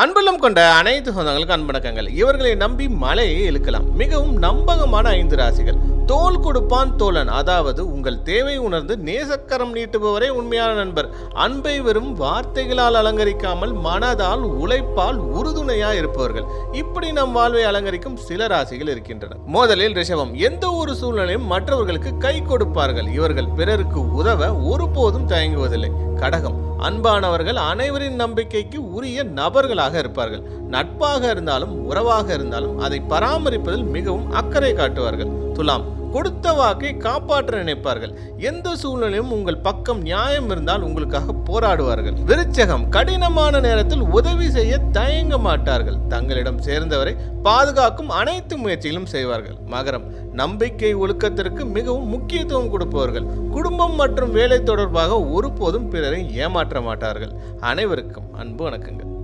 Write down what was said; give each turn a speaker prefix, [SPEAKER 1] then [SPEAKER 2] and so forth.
[SPEAKER 1] அன்புள்ளம் கொண்ட அனைத்து சொந்தங்களுக்கு அன்பணக்கங்கள் இவர்களை நம்பி மலையை இழுக்கலாம். மிகவும் நம்பகமான ஐந்து ராசிகள். தோல் கொடுப்பான் தோழன். அதாவது உங்கள் தேவை உணர்ந்து நேசக்கரம் நீட்டுபவரே உண்மையான நண்பர். அன்பை வெறும் வார்த்தைகளால் அலங்கரிக்காமல் மனதால் உழைப்பால் உறுதுணையா இருப்பவர்கள். இப்படி நம் வாழ்வை அலங்கரிக்கும் சில ராசிகள் இருக்கின்றன. முதலில் ரிஷபம். எந்த ஒரு சூழ்நிலையும் மற்றவர்களுக்கு கை கொடுப்பார்கள். இவர்கள் பிறருக்கு உதவ ஒருபோதும் தயங்குவதில்லை. கடகம். அன்பானவர்கள் அனைவரின் நம்பிக்கைக்கு உரிய நபர்களாக இருப்பார்கள். நட்பாக இருந்தாலும் உறவாக இருந்தாலும் அதை பராமரிப்பதில் மிகவும் அக்கறை காட்டுவார்கள். துலாம். கொடுத்த வாக்கை காப்பாற்ற நினைப்பார்கள். எந்த சூழ்நிலையும் உங்கள் பக்கம் நியாயம் இருந்தால் உங்களுக்காக போராடுவார்கள். விருச்சகம் கடினமான நேரத்தில் உதவி செய்ய தயங்க மாட்டார்கள். தங்களிடம் சேர்ந்தவரை பாதுகாக்கும் அனைத்து முயற்சிகளும் செய்வார்கள். மகரம் நம்பிக்கை ஒழுக்கத்திற்கு மிகவும் முக்கியத்துவம் கொடுப்பவர்கள். குடும்பம் மற்றும் வேலை தொடர்பாக ஒருபோதும் பிறரை ஏமாற்ற மாட்டார்கள். அனைவருக்கும் அன்பு வணக்கங்கள்.